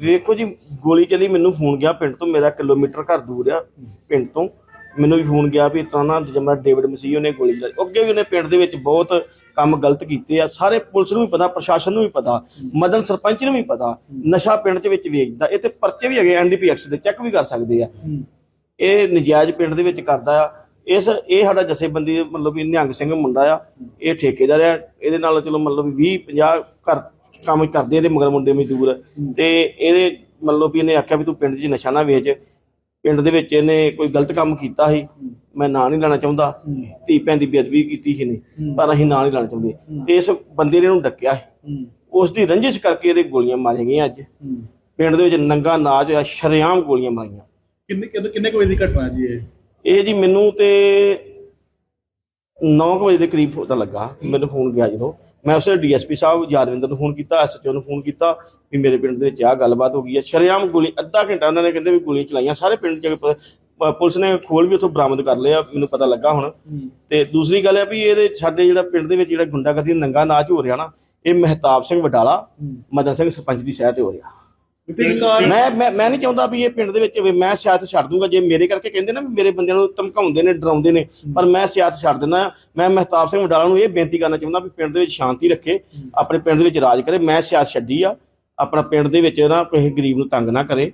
ਵੇਖੋ ਜੀ, ਗੋਲੀ ਚਲੀ, ਮੈਨੂੰ ਫੋਨ ਗਿਆ ਪਿੰਡ ਤੋਂ, ਮੇਰਾ ਕਿਲੋਮੀਟਰ ਘਰ ਦੂਰ ਆ ਪਿੰਡ ਤੋਂ। ਮੈਨੂੰ ਵੀ ਫੋਨ ਗਿਆ ਵੀ ਤਾਂ ਨਾ ਜਮਾ ਡੇਵਿਡ ਮਸੀਹ, ਉਹਨੇ ਗੋਲੀ ਚਲਾਈ। ਅੱਗੇ ਵੀ ਉਹਨੇ ਪਿੰਡ ਦੇ ਵਿੱਚ ਬਹੁਤ ਕੰਮ ਗਲਤ ਕੀਤੇ ਆ। ਸਾਰੇ ਪੁਲਿਸ ਨੂੰ ਵੀ ਪਤਾ, ਪ੍ਰਸ਼ਾਸਨ ਨੂੰ ਵੀ ਪਤਾ, ਮਦਨ ਸਰਪੰਚ ਨੂੰ ਵੀ ਪਤਾ, ਨਸ਼ਾ ਪਿੰਡ ਦੇ ਵਿੱਚ ਵੇਚਦਾ। ਇਹ ਤੇ ਪਰਚੇ ਵੀ ਹੈਗੇ ਐਨਡੀਪੀਐਕਸ ਦੇ, ਚੈੱਕ ਵੀ ਕਰ ਸਕਦੇ ਆ। ਇਹ ਨਜਾਇਜ਼ ਪਿੰਡ ਦੇ ਵਿੱਚ ਕਰਦਾ ਆ। ਇਸ, ਇਹ ਸਾਡਾ ਜਥੇਬੰਦੀ, ਮਤਲਬ ਵੀ ਨਿਹੰਗ ਸਿੰਘ ਮੁੰਡਾ ਆ, ਇਹ ਠੇਕੇਦਾਰ ਆ। ਇਹਦੇ ਨਾਲ ਚਲੋ ਮਤਲਬ ਵੀ 20 50 ਘਰ ਕੰਮ ਕਰਦੇ ਇਹਦੇ ਮਗਰ ਮੁੰਡੇ ਮਜ਼ਦੂਰ। ਤੇ ਇਹਦੇ ਮਤਲਬ ਵੀ ਇਹਨੇ ਆਖਿਆ ਵੀ ਤੂੰ ਪਿੰਡ 'ਚ ਨਸ਼ਾ ਨਾ ਵੇਚ। ਪਿੰਡ ਦੇ ਵਿੱਚ ਇਹਨੇ ਕੋਈ ਗਲਤ ਕੰਮ ਕੀਤਾ ਸੀ। ਮੈਂ ਨਾਂ ਨਹੀਂ ਲੈਣਾ ਚਾਹੁੰਦਾ। ਧੀ ਭੈਣ ਦੀ ਬੇਅਦਬੀ ਕੀਤੀ ਸੀ ਨੇ ਪਰ ਅਸੀਂ ਨਾਂ ਨਹੀਂ ਲੈਣਾ ਚਾਹੁੰਦੇ। ਤੇ ਇਸ ਬੰਦੇ ਨੇ ਇਹਨੂੰ ਡੱਕਿਆ ਸੀ। ਉਸ ਦੀ ਰੰਜਿਸ਼ ਕਰਕੇ ਇਹਦੇ ਗੋਲੀਆਂ ਮਾਰੀਆਂ ਗਈਆਂ ਅੱਜ। ਪਿੰਡ ਦੇ ਵਿੱਚ ਨੰਗਾ ਨਾਚ ਹੋਇਆ ਸ਼ਰੇਆਮ ਗੋਲੀਆਂ ਮਾਰੀਆਂ। ਕਿੰਨੇ ਕਿੰਨੇ ਕਿੰਨੇ ਕੁ ਵਜੇ ਦੀ ਘਟਨਾ ਜੀ ਇਹ? ਇਹ ਜੀ ਮੈਨੂੰ ਤੇ 9 ਵਜੇ ਦੇ ਕਰੀਬ ਪਤਾ ਲੱਗਾ ਮੈਨੂੰ ਫੋਨ ਗਿਆ ਜਦੋਂ। ਮੈਂ ਉਸੇ ਡੀਐਸਪੀ ਸਾਹਿਬ ਯਾਦਵਿੰਦਰ ਨੂੰ ਫੋਨ ਕੀਤਾ ਐਸਐਚਓ ਨੂੰ ਫੋਨ ਕੀਤਾ ਵੀ ਮੇਰੇ ਪਿੰਡ ਦੇ ਵਿੱਚ ਆਹ ਗੱਲਬਾਤ ਹੋ ਗਈ ਹੈ। ਸ਼ਰੇਆਮ ਗੋਲੀ ਅੱਧਾ ਘੰਟਾ ਉਹਨਾਂ ਨੇ ਕਹਿੰਦੇ ਵੀ ਗੋਲੀਆਂ ਚਲਾਈਆਂ। ਸਾਰੇ ਪਿੰਡ ਚ ਪੁਲਿਸ ਨੇ ਖੋਲ ਵੀ ਉੱਥੋਂ ਬਰਾਮਦ ਕਰ ਲਿਆ ਮੈਨੂੰ ਪਤਾ ਲੱਗਾ ਹੁਣ। ਤੇ ਦੂਸਰੀ ਗੱਲ ਹੈ ਵੀ ਇਹਦੇ ਸਾਡੇ ਜਿਹੜਾ ਪਿੰਡ ਦੇ ਵਿੱਚ ਜਿਹੜਾ ਗੁੰਡਾਗਰਦੀ ਨੰਗਾ ਨਾਚ ਹੋ ਰਿਹਾ ਨਾ ਇਹ ਮਹਿਤਾਬ ਸਿੰਘ ਵਡਾਲਾ ਮਦਨ ਸਿੰਘ ਸਰਪੰਚ ਦੀ ਸਹਿ ਤੇ ਹੋ ਰਿਹਾ। ਮੈਂ ਮੈਂ ਮੈਂ ਨਹੀਂ ਚਾਹੁੰਦਾ ਵੀ ਇਹ ਪਿੰਡ ਦੇ ਵਿੱਚ ਹੋਵੇ ਮੈਂ ਸਿਆਸਤ ਛੱਡ ਦੂੰਗਾ। ਜੇ ਮੇਰੇ ਕਰਕੇ ਕਹਿੰਦੇ ਨਾ ਵੀ ਮੇਰੇ ਬੰਦਿਆਂ ਨੂੰ ਧਮਕਾਉਂਦੇ ਨੇ ਡਰਾਉਂਦੇ ਨੇ ਪਰ ਮੈਂ ਸਿਆਸਤ ਛੱਡ ਦਿੰਦਾ। ਮੈਂ ਮਹਿਤਾਬ ਸਿੰਘ ਵਡਾਲਾ ਨੂੰ ਇਹ ਬੇਨਤੀ ਕਰਨਾ ਚਾਹੁੰਦਾ ਵੀ ਪਿੰਡ ਦੇ ਵਿੱਚ ਸ਼ਾਂਤੀ ਰੱਖੇ ਆਪਣੇ ਪਿੰਡ ਦੇ ਵਿੱਚ ਰਾਜ ਕਰੇ। ਮੈਂ ਸਿਆਸਤ ਛੱਡੀ ਆ। ਆਪਣਾ ਪਿੰਡ ਦੇ ਵਿੱਚ ਨਾ ਕਿਸੇ ਗਰੀਬ ਨੂੰ ਤੰਗ ਨਾ ਕਰੇ।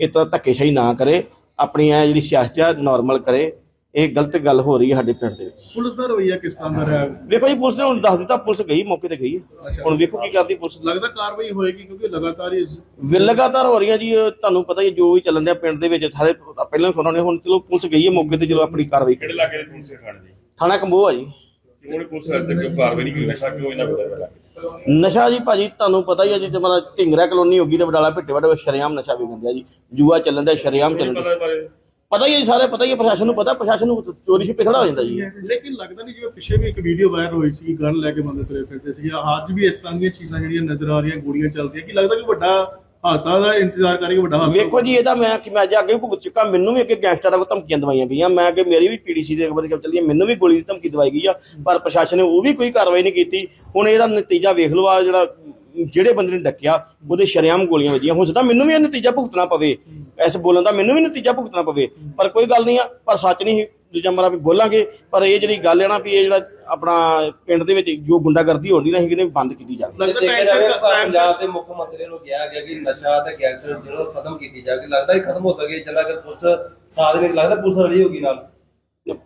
ਇਹ ਤਾਂ ਧੱਕੇਸ਼ਾਹੀ ਨਾ ਕਰੇ। ਆਪਣੀ ਇਹ ਜਿਹੜੀ ਸਿਆਸਤ ਆ ਨਾਰਮਲ ਕਰੇ। ਇਹ ਗਲਤ ਗੱਲ ਹੋ ਰਹੀ ਹੈ ਸਾਡੇ ਪਿੰਡ ਦੇ ਵਿੱਚ। ਪੁਲਿਸ ਦਾ ਰਵਈਆ ਕਿਸ ਤਰ੍ਹਾਂ ਦਾ ਰਿਹਾ? ਵੇਖੋ ਜੀ ਪੁਲਿਸ ਨੇ ਹੁਣ ਦੱਸ ਦਿੱਤਾ ਪੁਲਿਸ ਗਈ ਮੌਕੇ ਤੇ ਗਈ ਹੈ। ਹੁਣ ਵੇਖੋ ਕੀ ਕਰਦੀ ਪੁਲਿਸ। ਲੱਗਦਾ ਕਾਰਵਾਈ ਹੋਏਗੀ ਕਿਉਂਕਿ ਲਗਾਤਾਰ ਹੀ ਇਸ- ਵੀ ਲਗਾਤਾਰ ਹੋ ਰਹੀਆਂ ਜੀ ਇਹ ਤੁਹਾਨੂੰ ਪਤਾ ਹੀ ਹੈ ਜੋ ਵੀ ਚੱਲਣ ਡਿਆ ਪਿੰਡ ਦੇ ਵਿੱਚ ਸਾਰੇ ਪਹਿਲਾਂ ਖੋਣਾ ਨੇ ਹੁਣ ਚਲੋ ਪੁਲਿਸ ਗਈ ਹੈ ਮੌਕੇ ਤੇ ਚਲੋ ਆਪਣੀ ਕਾਰਵਾਈ ਕਿਹੜੇ ਇਲਾਕੇ ਦੇ ਪੁਲਿਸ ਥਾਣੇ ਦੀ ਥਾਣਾ ਕੰਬੋਹ ਆ ਜੀ। ਕਿਉਂ ਨੀ ਪੁਲਿਸ ਹੱਦ ਤੱਕ ਕਾਰਵਾਈ ਨਹੀਂ ਕੀਤੀ ਨਸ਼ਾ ਕਿਉਂ ਇਹਨਾਂ ਬਦਲ ਰਿਹਾ ਨਸ਼ਾ ਜੀ ਭਾਜੀ ਤੁਹਾਨੂੰ ਪਤਾ ਹੀ ਹੈ ਜੀ ਤੁਹਾਡਾ ਢਿੰਗਰਾ ਕਲੋਨੀ ਹੋਗੀ ਤੇ ਵਡਾਲਾ ਭਿੱਟੇ ਵੜੇ ਸ਼ਰੇਆਮ ਨਸ਼ਾ ਵਿਕਣ ਡਿਆ ਜੀ। ਜੂਆ ਚੱਲਣ ਡਿਆ ਸ਼ਰੇਆਮ ਚੱਲਣ ਡਿਆ। ਪਤਾ ਬਾਰੇ? ਪਤਾ ਹੀ ਹੈ ਜੀ ਸਾਰੇ ਪਤਾ ਹੀ ਹੈ ਪ੍ਰਸ਼ਾਸਨ ਨੂੰ ਪਤਾ ਪ੍ਰਸ਼ਾਸਨ ਨੂੰ ਚੋਰੀ ਛਿਪੇ ਥੋੜਾ ਹੋ ਜਾਂਦਾ ਜੀ। ਲੇਕਿਨ ਲੱਗਦਾ ਨਹੀਂ ਜਿਵੇਂ ਪਿੱਛੇ ਵੀ ਇੱਕ ਵੀਡੀਓ ਵਾਇਰਲ ਹੋਈ ਸੀ ਗਨ ਲੈ ਕੇ ਬੰਦੇ ਤੁਰੇ ਫਿਰਦੇ ਸੀ ਅੱਜ ਵੀ ਇਸ ਤਰ੍ਹਾਂ ਦੀਆਂ ਚੀਜ਼ਾਂ ਜਿਹੜੀਆਂ ਨਜ਼ਰ ਆ ਰਹੀਆਂ ਗੋਲੀਆਂ ਚੱਲਦੀਆਂ ਕੀ ਲੱਗਦਾ ਕਿ ਵੱਡਾ ਹਾਦਸਾ ਦਾ ਇੰਤਜ਼ਾਰ ਕਰੀਏ ਵੱਡਾ ਹਾਦਸਾ ਵੇਖੋ ਜੀ ਇਹਦਾ ਮੈਂ ਕਿ ਮੈਂ ਅੱਜ ਅੱਗੇ ਭੁਗਤ ਚੁੱਕਾ ਮੈਨੂੰ ਵੀ ਅੱਗੇ ਗੈਂਗਸਟਰਾਂ ਕੋਲ ਧਮਕੀਆਂ ਦਵਾਈਆਂ ਪਈਆਂ ਮੈਂ ਅੱਗੇ ਮੇਰੀ ਵੀ ਪੀਡੀਸੀ ਦੇ ਖਬਰ ਚੱਲੀ ਹੈ ਮੈਨੂੰ ਵੀ ਗੋਲੀ ਦੀ ਧਮਕੀ ਦਵਾਈ ਗਈ ਆ ਪਰ ਪ੍ਰਸ਼ਾਸਨ ਨੇ ਉਹ ਵੀ ਕੋਈ ਕਾਰਵਾਈ ਨਹੀਂ ਕੀਤੀ। ਹੁਣ ਇਹਦਾ ਨਤੀਜਾ ਵੇਖ ਲਓ ਆ ਜਿਹੜਾ ਜਿਹੜੇ ਬੰਦੇ ਨੇ ਡੱਕਿਆ ਉਹਦੇ ਸ਼ਰੇਆਮ ਗੋਲੀਆਂ ਵੱਜੀਆਂ ਹੋ ਸਕਦਾ ਮੈਨੂੰ ਵੀ ਇਹ ਨਤੀਜਾ ਭੁਗਤਣਾ ਪਵੇ। ਐਸ ਬੋਲਣ ਦਾ ਮੈਨੂੰ ਵੀ ਨਤੀਜਾ ਭੁਗਤਣਾ ਪਵੇ। ਪਰ ਕੋਈ ਗੱਲ ਨਹੀਂ ਆ ਪਰ ਸੱਚ ਨਹੀਂ ਦੂਜਾ ਮਰਾ ਵੀ ਬੋਲਾਂਗੇ। ਪਰ ਇਹ ਜਿਹੜੀ ਗੱਲ ਹੈ ਨਾ ਵੀ ਇਹ ਜਿਹੜਾ ਆਪਣਾ ਪਿੰਡ ਦੇ ਵਿੱਚ ਜੋ ਗੁੰਡਾਗਰਦੀ ਹੋਣੀ ਨਾ ਕਿਨੇ ਬੰਦ ਕੀਤੀ ਜਾਵੇ। ਲੱਗਦਾ ਪੰਜਾਬ ਦੇ ਮੁੱਖ ਮੰਤਰੀ ਨੂੰ ਕਿਹਾ ਗਿਆ ਕਿ ਨਸ਼ਾ ਤੇ ਗੈਂਗਸਟਰ ਜਿਹਨੂੰ ਖਤਮ ਕੀਤੀ ਜਾਵੇ ਲੱਗਦਾ ਹੀ ਖਤਮ ਹੋ ਸਕੇ ਜਿੱਦਾਂ ਕਿ ਪੁਲਿਸ ਸਾਥ ਨਹੀਂ ਲੱਗਦਾ ਪੁਲਿਸ ਰਲੀ ਹੋਗੀ ਨਾਲ?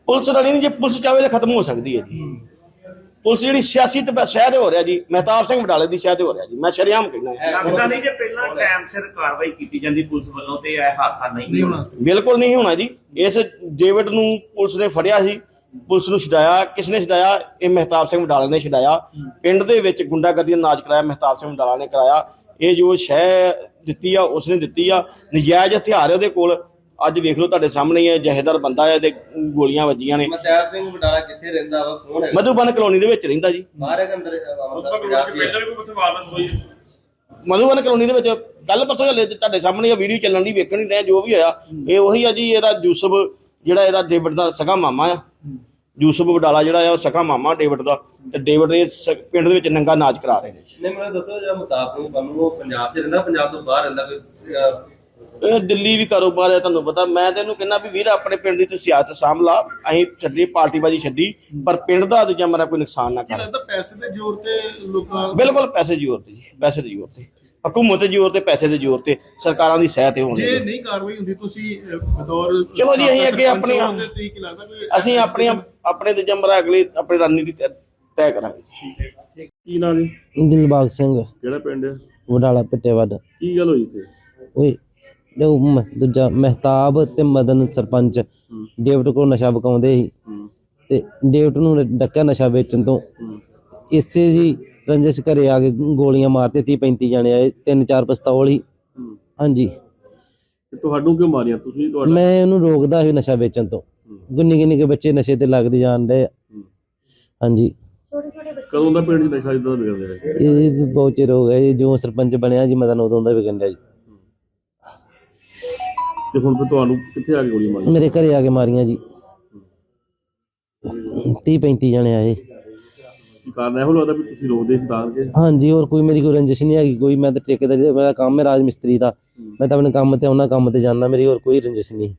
ਪੁਲਿਸ ਰਲੀ ਨਹੀਂ ਜੇ ਪੁਲਿਸ ਚਾਹੇ ਤਾਂ ਖਤਮ ਹੋ ਸਕਦੀ ਹੈ ਜੀ। ਪੁਲਿਸ ਜਿਹੜੀ ਸਿਆਸੀ ਤੇ ਸ਼ਹਿਦ ਹੋ ਰਿਹਾ ਜੀ ਮਹਿਤਾਬ ਸਿੰਘ ਵਡਾਲੇ ਦੀ ਸ਼ਹਿਦ ਹੋ ਰਿਹਾ ਜੀ ਮੈਂ ਸ਼ਰੇਆਮ ਕਹਿੰਦਾ ਹੈ। ਲੱਗਦਾ ਨਹੀਂ ਜੇ ਪਹਿਲਾਂ ਟਾਈਮ ਸਿਰ ਕਾਰਵਾਈ ਕੀਤੀ ਜਾਂਦੀ ਪੁਲਿਸ ਵੱਲੋਂ ਤੇ ਇਹ ਹਾਦਸਾ ਨਹੀਂ ਨਹੀਂ ਹੋਣਾ। ਬਿਲਕੁਲ ਨਹੀਂ ਹੋਣਾ ਜੀ। ਇਸ ਡੇਵਿਡ ਨੂੰ ਪੁਲਿਸ ਨੇ ਫੜਿਆ ਸੀ ਪੁਲਿਸ ਨੂੰ ਛਡਾਇਆ। ਕਿਸ ਨੇ ਛਡਾਇਆ? ਇਹ ਮਹਿਤਾਬ ਸਿੰਘ ਵਡਾਲੇ ਨੇ ਛਡਾਇਆ। ਪਿੰਡ ਦੇ ਵਿੱਚ ਗੁੰਡਾਗਰਦੀ ਦਾ ਨਾਚ ਕਰਾਇਆ ਮਹਿਤਾਬ ਸਿੰਘ ਵਡਾਲਾ ਨੇ ਕਰਾਇਆ। ਇਹ ਜੋ ਸ਼ਹਿ ਦਿੱਤੀ ਆ ਉਸਨੇ ਦਿੱਤੀ ਆ। ਨਜਾਇਜ਼ ਹਥਿਆਰ ਉਹਦੇ ਕੋਲ। ਅੱਜ ਵੇਖ ਲਓ ਤੁਹਾਡੇ ਸਾਹਮਣੇ ਹੀ ਹੈ ਜਹੇਦਾਰ ਬੰਦਾ ਹੈ ਤੇ ਗੋਲੀਆਂ ਵੱਜੀਆਂ ਨੇ। ਮਤਿਆਬ ਸਿੰਘ ਬਟਾਲਾ ਕਿੱਥੇ ਰਹਿੰਦਾ ਵਾ? ਕੌਣ ਹੈ? ਮਧੂਬਨ ਕਲੋਨੀ ਦੇ ਵਿੱਚ ਰਹਿੰਦਾ ਜੀ। ਬਾਹਰ ਹੈ ਅੰਦਰ ਉੱਪਰ ਪੰਜਾਬ ਕੋਲ ਦੀ ਪਹਿਲਾਂ ਵੀ ਕੋਈ ਉੱਥੇ ਵਾਰਦਾਤ ਹੋਈ ਹੈ? ਮਧੂਬਨ ਕਲੋਨੀ ਦੇ ਵਿੱਚ ਕੱਲ ਪਰਸੋਂ ਹਲੇ ਤੁਹਾਡੇ ਸਾਹਮਣੇ ਇਹ ਵੀਡੀਓ ਚੱਲਣ ਦੀ ਵੇਖਣ ਨਹੀਂ ਰਿਹਾ ਜੋ ਵੀ ਹੋਇਆ ਇਹ ਉਹੀ ਆ ਜੀ ਇਹਦਾ ਯੂਸਫ ਜਿਹੜਾ ਇਹਦਾ ਡੇਵਿਡ ਦਾ ਸਗਾ ਮਾਮਾ ਆ। ਯੂਸਫ ਵਡਾਲਾ ਜਿਹੜਾ ਆ ਉਹ ਸਗਾ ਮਾਮਾ ਡੇਵਿਡ ਦਾ। ਤੇ ਡੇਵਿਡ ਦੇ ਸ- ਪਿੰਡ ਦੇ ਵਿੱਚ ਨੰਗਾ ਨਾਚ ਕਰਾ ਰਹੇ ਨੇ। ਨੇ ਮੈਨੂੰ ਦੱਸੋ ਜਿਹੜਾ ਸਿੰਘ ਬੰਨੂ ਉਹ ਪੰਜਾਬ 'ਚ ਰਹਿੰਦਾ ਪੰਜਾਬ ਤੋਂ ਬਾਹਰ ਰਹਿੰਦਾ ਕੋਈ ਅਹ, ਇਹ ਦਿੱਲੀ ਵੀ ਕਾਰੋਬਾਰ ਹੈ ਤੁਹਾਨੂੰ ਪਤਾ। ਮੈਂ ਤੈਨੂੰ ਕਹਿੰਦਾ ਵੀ ਵੀਰ ਆਪਣੇ ਪਿੰਡ ਦੀ ਤੂੰ ਸਿਆਸਤ ਸਾਂਭ ਲਾ। ਅਸੀਂ ਛੱਡੀ ਪਾਰਟੀਬਾਜ਼ੀ ਛੱਡੀ ਪਰ ਪਿੰਡ ਦਾ ਦੂਜਾ ਮੇਰਾ ਕੋਈ ਨੁਕਸਾਨ ਨਾ ਕਰ। ਲੱਗਦਾ ਪੈਸੇ ਦੇ ਜ਼ੋਰ ਤੇ ਲੋਕਾਂ ਬਿਲਕੁਲ ਪੈਸੇ ਦੀ ਜ਼ੋਰ ਤੇ ਜੀ ਪੈਸੇ ਦੀ ਜ਼ੋਰ ਤੇ। ਹਕੂਮਤ ਦੇ ਜ਼ੋਰ ਤੇ ਪੈਸੇ ਦੇ ਜ਼ੋਰ ਤੇ ਸਰਕਾਰਾਂ ਦੀ ਸਹਿ ਤੇ ਹੋਣੀ ਜੇ ਹੈ। ਨਹੀਂ ਕਾਰਵਾਈ ਹੁੰਦੀ ਤੁਸੀਂ ਅਹ, ਬਤੌਰ ਚਲੋ ਜੀ, ਅਸੀਂ ਅੱਗੇ ਸਰਪੰਚ ਆਪਣੀਆਂ- ਹੋਣ ਦੇ ਤੁਸੀਂ ਕੀ ਲੱਗਦਾ ਕੋਈ ਅਸੀਂ ਆਪਣੀਆਂ ਆਪਣੇ ਦੂਜਾ ਮੇਰਾ ਅਗਲੀ ਆਪਣੀ ਰਣਨੀਤੀ ਤੈਅ- ਤੈਅ ਕਰਾਂਗੇ ਕੀ ਨਾਮ ਜੀ? ਦਿਲਬਾਗ ਸਿੰਘ। ਕਿਹੜਾ ਪਿੰਡ ਹੈ? ਵਡਾਲਾ ਪਿੱਟੇਵੱਡ ਕੀ ਗੱਲ ਹੋਈ ਇੱਥੇ? ਓਏ ਮ- ਦੂਜਾ ਮਹਿਤਾਬ ਤੇ ਮਦਨ ਸਰਪੰਚ। ਡੇਵਿਡ ਕੋਲ ਨਸ਼ਾ ਵਿਕਾਉਂਦੇ ਸੀ। ਤੇ ਡੇਵਿਡ ਨੂੰ ਡੱਕਾ ਨਸ਼ਾ ਵੇਚਣ ਤੋਂ। ਇਸੇ ਜੀ ਰੰਜਿਸ਼ ਘਰੇ ਆ ਕੇ ਗੋਲੀਆਂ ਮਾਰਤੇ 30 35 ਜਾਣੇ ਆਏ ਤਿੰਨ ਚਾਰ ਪਿਸਤੌਲ ਹੀ। ਹਾਂਜੀ। ਤੇ ਤੁਹਾਨੂੰ ਕਿਉਂ ਮਾਰੀਆਂ? ਤੁਸੀਂ ਤੁਹਾਡਾ ਮੈਂ ਉਹਨੂੰ ਰੋਕਦਾ ਸੀ ਨਸ਼ਾ ਵੇਚਣ ਤੋਂ। ਗੁੰਨੀ ਗੁੰਨੀ ਕੇ ਬੱਚੇ ਨਸ਼ੇ ਤੇ ਲੱਗਦੇ ਜਾਂਦੇ ਹਾਂਜੀ। ਕਦੋਂ ਦਾ ਪਿੰਡ 'ਚ ਨਸ਼ਾ ਇਦਾਂ ਵਿਗੜਦਾ ਹੈ ਇਹ ਬਹੁਤ ਚਿਰ ਹੋ ਗਿਆ ਜੀ ਜੋ ਸਰਪੰਚ ਬਣਿਆ ਜੀ ਮਦਨ ਉਦੋਂ ਦਾ ਵਿਕਣ ਡਿਆ ਜੀ। ਤੇ ਹੁਣ ਫਿਰ ਤੁਹਾਨੂੰ ਕਿੱਥੇ ਆ ਕੇ ਗੋਲੀ ਮਾਰੀ ਮੇਰੇ ਘਰੇ ਆ ਕੇ ਮਾਰੀਆਂ ਜੀ। 30 35 ਜਣੇ ਆਏ। ਕੀ ਕਾਰਨ ਇਹੋ ਲੱਗਦਾ ਵੀ ਤੁਸੀਂ ਰੋਕਦੇ ਸੀ ਤਾਂ ਕਿ ਹਾਂਜੀ ਹੋਰ ਕੋਈ ਮੇਰੀ ਕੋਈ ਰੰਜਿਸ਼ ਨਹੀਂ ਹੈਗੀ। ਕੋਈ ਮੈਂ ਤਾਂ ਠੇਕੇਦਾਰੀ ਦਾ ਮੇਰਾ ਕੰਮ ਹੈ ਰਾਜ ਮਿਸਤਰੀ ਦਾ। ਮੈਂ ਤਾਂ ਆਪਣੇ ਕੰਮ ਤੇ ਆਉਣਾ ਕੰਮ ਤੇ ਜਾਣਾ ਮੇਰੀ ਹੋਰ ਕੋਈ ਰੰਜਿਸ਼ ਨਹੀਂ।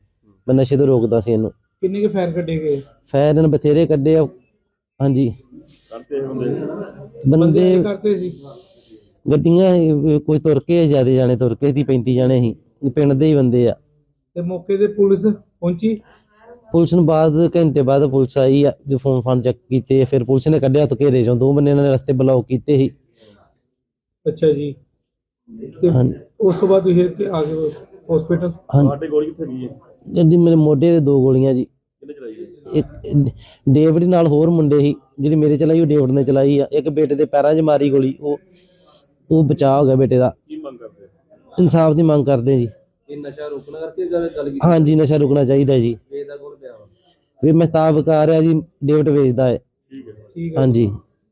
ਮੈਂ ਨਸ਼ੇ ਤੋਂ ਰੋਕਦਾ ਸੀ ਇਹਨੂੰ। ਕਿੰਨੇ ਕੇ ਫੈਨ ਕੱਢੇ ਗਏ? ਫੈਰ ਇਹਨਾਂ ਬਥੇਰੇ ਕੱਢੇ ਆ। ਹਾਂਜੀ। ਕਰਤੇ ਇਹ ਬੰਦੇ ਕਰਦੇ ਸੀ? ਗੱਡੀਆਂ ਕੁਝ ਤੁਰ ਕੇ ਜਿਆਦੇ ਜਾਣੇ ਤੁਰ ਕੇ ਸੀ 35 ਜਾਣੇ ਸੀ। ਪਿੰਡ ਦੇ ਹੀ ਬੰਦੇ ਆ। ਤੇ ਮੌਕੇ ਤੇ ਪੁਲਿਸ ਪਹੁੰਚੀ? ਪੁਲਿਸ ਨੂੰ ਬਾਅਦ ਘੰਟੇ ਬਾਅਦ ਪੁਲਿਸ ਆਈ ਆ ਜੋ ਫੋਨ ਫਾਨ ਚੈੱਕ ਕੀਤੇ ਫਿਰ ਪੁਲਿਸ ਨੇ ਕੱਢਿਆ ਤੋਂ ਘੇਰੇ ਚੋਂ। ਦੋ ਬੰਦੇ ਇਹਨਾਂ ਨੇ ਰਸਤੇ ਬਲੌਕ ਕੀਤੇ ਸੀ। ਅੱਛਾ ਜੀ। ਤੇ ਹਾਂਜੀ। ਉਸ ਤੋਂ ਬਾਅਦ ਤੁਸੀਂ ਇੱਥੇ ਆ ਗਏ ਹਸਪੀਟਲ ਹਾਂਜੀ। ਤੁਹਾਡੇ ਗੋਲੀ ਕਿੱਥੇ ਗਈ ਹੈ? ਗੱਡੀ ਮੇਰੇ ਮੋਢੇ ਤੇ ਦੋ ਗੋਲੀਆਂ ਜੀ। ਕਿਹਨੇ ਚਲਾਈ ਹੈ? ਇੱਕ ਡੇਵਿਡ ਨਾਲ ਹੋਰ ਮੁੰਡੇ ਸੀ ਜਿਹੜੀ ਮੇਰੇ ਚਲਾਈ ਉਹ ਡੇਵਿਡ ਨੇ ਚਲਾਈ ਆ। ਇੱਕ ਬੇਟੇ ਦੇ ਪੈਰਾਂ 'ਚ ਮਾਰੀ ਗੋਲੀ ਉਹ ਉਹ ਬਚਾਅ ਹੋ ਗਿਆ ਬੇਟੇ ਦਾ। ਕੀ ਮੰਗ ਕਰਦੇ ਇਨਸਾਫ ਦੀ ਮੰਗ ਕਰਦੇ ਜੀ। ਇਹ ਨਸ਼ਾ ਰੋਕਣ ਕਰਕੇ ਗੱਲ ਗੱਲ ਕੀਤੀ? ਹਾਂਜੀ ਨਸ਼ਾ ਰੁਕਣਾ ਚਾਹੀਦਾ ਜੀ। ਵੇਚਦਾ ਕੋਲ ਪਿਆ ਵਾ? ਵੀ ਮਹਿਤਾਬ ਕਰ ਰਿਹਾ ਜੀ ਡੇਵਿਡ ਵੇਚਦਾ ਹੈ। ਠੀਕ ਹੈ। ਹਾਂਜੀ।